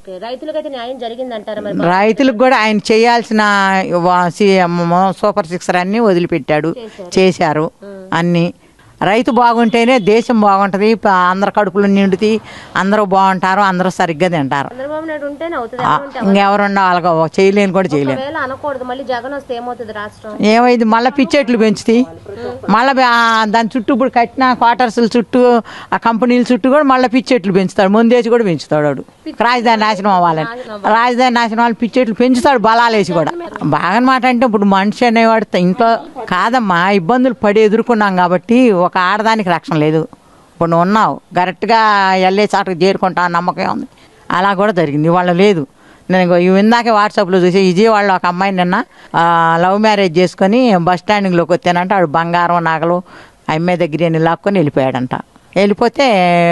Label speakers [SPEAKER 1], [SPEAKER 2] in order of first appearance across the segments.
[SPEAKER 1] Okay, రైతులకైతే న్యాయం జరిగిందంటారా మరి
[SPEAKER 2] రైతులకు కూడా ఆయన చేయాల్సిన సూపర్ సిక్సర్ అన్ని వదిలిపెట్టాడు చేశారు. అన్ని. రైతు బాగుంటేనే దేశం బాగుంటుంది అందరి కడుపులు నిండుతాయి అందరూ బాగుంటారు అందరూ సరిగ్గా తింటారు. ఇంకెవరున్నా వాళ్ళగా చేయలేని కూడా
[SPEAKER 1] రాష్ట్రం?
[SPEAKER 2] ఏమైంది? మళ్ళీ పిచ్చెట్లు పెంచుతాయి. మళ్ళీ దాని చుట్టూ ఇప్పుడు కట్టిన క్వార్టర్స్ చుట్టూ ఆ కంపెనీల చుట్టూ కూడా మళ్ళీ పిచ్చెట్లు పెంచుతాడు. ముందేసి కూడా పెంచుతాడు వాడు. రాజధాని నాశనం అవ్వాలని. రాజధాని నాశనం వాళ్ళు పిచ్చెట్లు పెంచుతాడు బలాలేసి కూడా. బాగా మాట అంటే ఇప్పుడు మనిషి అనేవాడు ఇంట్లో కాదమ్మా ఇబ్బందులు పడి ఎదుర్కొన్నాం కాబట్టి ఒక ఆడదానికి రక్షణ లేదు. ఇప్పుడు నువ్వు ఉన్నావు కరెక్ట్గా వెళ్ళే చాటుకు చేరుకుంటా నమ్మకం ఉంది అలా కూడా జరిగింది. ఇవాళ లేదు. నేను ఇగో ఇందాకే వాట్సాప్లో చూసి విజయవాడలో ఒక అమ్మాయి నిన్న లవ్ మ్యారేజ్ చేసుకొని బస్ స్టాండింగ్లోకి వచ్చానంటే ఆడు బంగారం నగలు అమ్మాయి దగ్గర లాక్కొని వెళ్ళిపోయాడంట. వెళ్ళిపోతే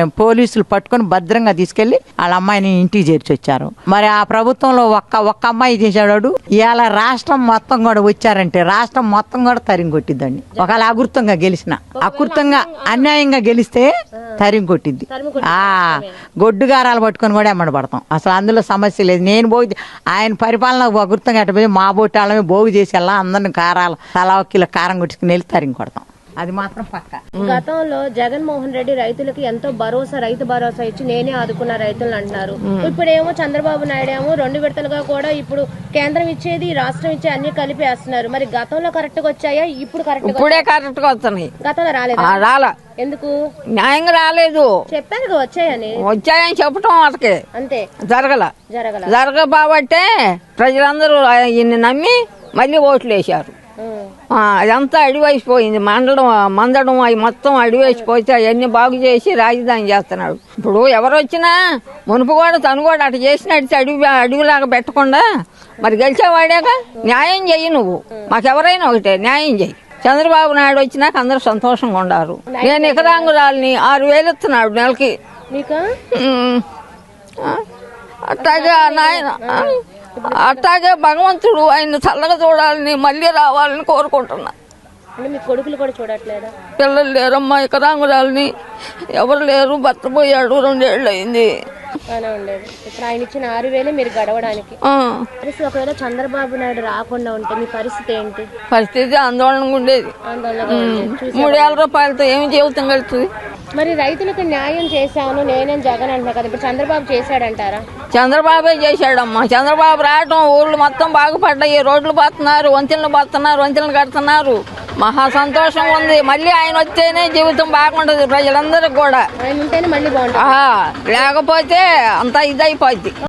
[SPEAKER 2] పోలీసులు పట్టుకొని భద్రంగా తీసుకెళ్ళి వాళ్ళ అమ్మాయిని ఇంటికి చేర్చి వచ్చారు. మరి ఆ ప్రభుత్వంలో ఒక్క ఒక్క అమ్మాయి చేశాడు. ఇవాళ రాష్ట్రం మొత్తం కూడా వచ్చారంటే రాష్ట్రం మొత్తం కూడా తరిం కొట్టిద్దండి. ఒకవేళ అకృతంగా గెలిచిన అకృతంగా అన్యాయంగా గెలిస్తే తరిం కొట్టిద్ది. ఆ గొడ్డుగారాలు పట్టుకొని కూడా ఎమ్మడి పడతాం. అసలు అందులో సమస్య లేదు. నేను బోగి ఆయన పరిపాలన గుర్తంగా ఎట్టపోయి మా బొట్టి వాళ్ళమే బోగు చేసి వెళ్ళా అందరిని కారాలు తలా కారం కొట్టుకుని వెళ్ళి తరిగి కొడతాం. అది మాత్రం పక్క.
[SPEAKER 1] గతంలో జగన్మోహన్ రెడ్డి రైతులకి ఎంతో భరోసా రైతు భరోసా ఇచ్చి నేనే ఆదుకున్న రైతులు అంటున్నారు. ఇప్పుడేమో చంద్రబాబు నాయుడు ఏమో రెండు విడతలుగా కూడా ఇప్పుడు కేంద్రం ఇచ్చేది రాష్ట్రం ఇచ్చే అన్ని కలిపి వేస్తున్నారు. మరి గతంలో కరెక్ట్గా వచ్చాయా? ఇప్పుడు కరెక్ట్
[SPEAKER 3] ఇప్పుడే కరెక్ట్గా వస్తున్నాయి.
[SPEAKER 1] గతంలో రాలేదా?
[SPEAKER 3] ఆ, రాలా.
[SPEAKER 1] ఎందుకు?
[SPEAKER 3] న్యాయంగా రాలేదు.
[SPEAKER 1] చెప్పాను కదా వచ్చాయని.
[SPEAKER 3] వచ్చాయని చెప్పటం వాళ్ళకి.
[SPEAKER 1] అంతే.
[SPEAKER 3] జరగల.
[SPEAKER 1] జరగల.
[SPEAKER 3] జరగబాబట్టే ప్రజలందరూ ఈయన్ని నమ్మి మళ్ళీ ఓట్లు వేశారు. అదంతా అడివైసిపోయింది. మండలం మందడం అవి మొత్తం అడివేసిపోతే అవన్నీ బాగు చేసి రాజధాని చేస్తున్నాడు. ఇప్పుడు ఎవరు వచ్చినా మునుపు కూడా తను కూడా అటు చేసినట్టు అడవి అడవిలాగా పెట్టకుండా మరి గెలిచేవాడేగా? న్యాయం చెయ్యి నువ్వు. మాకెవరైనా ఒకటే న్యాయం చెయ్యి. చంద్రబాబు నాయుడు వచ్చినాక అందరూ సంతోషంగా ఉండారు. నేను ఇకరాంగురాలని ఆరు వేలు ఇస్తున్నాడు నెలకి ఆ నాయన ఆ, అట్టాగే భగవంతుడు ఆయన చల్లగా చూడాలని మళ్ళీ రావాలని కోరుకుంటున్నా.
[SPEAKER 1] కొడుకులు కూడా చూడట్లేదా?
[SPEAKER 3] పిల్లలు లేరమ్మా ఇకరాంగురాలని ఎవరు లేరు భర్త పోయాడు రెండేళ్ళు అయింది
[SPEAKER 1] ఇప్పుడు ఆయన ఇచ్చిన ఆరు వేలే మీరు గడవడానికి. పరిస్థితి ఒకవేళ చంద్రబాబు నాయుడు రాకుండా ఉంటే మీ పరిస్థితి ఏంటి?
[SPEAKER 3] పరిస్థితి ఆందోళనగా ఉండేది. మూడేళ్ళ రూపాయలతో ఏమి జీవితం గడుతుంది
[SPEAKER 1] మరి రైతులకు న్యాయం చేశాను నేనేం జగన్ అంటున్నా కదా? ఇప్పుడు చంద్రబాబు చేశాడంటారా?
[SPEAKER 3] చంద్రబాబే చేశాడమ్మా. చంద్రబాబు రావటం ఊళ్ళు మొత్తం బాగుపడ్డాయి. రోడ్లు పోతున్నారు వంతెనలు పోతున్నారు వంతెనలు కడుతున్నారు. మహా సంతోషం ఉంది. మళ్ళీ ఆయన వస్తేనే జీవితం బాగుంటది ప్రజలందరికి కూడా.
[SPEAKER 1] ఆయన ఉంటేనే మళ్ళీ బాగుంటుంది.
[SPEAKER 3] ఆ, లేకపోతే అంతా ఇదైపోద్ది.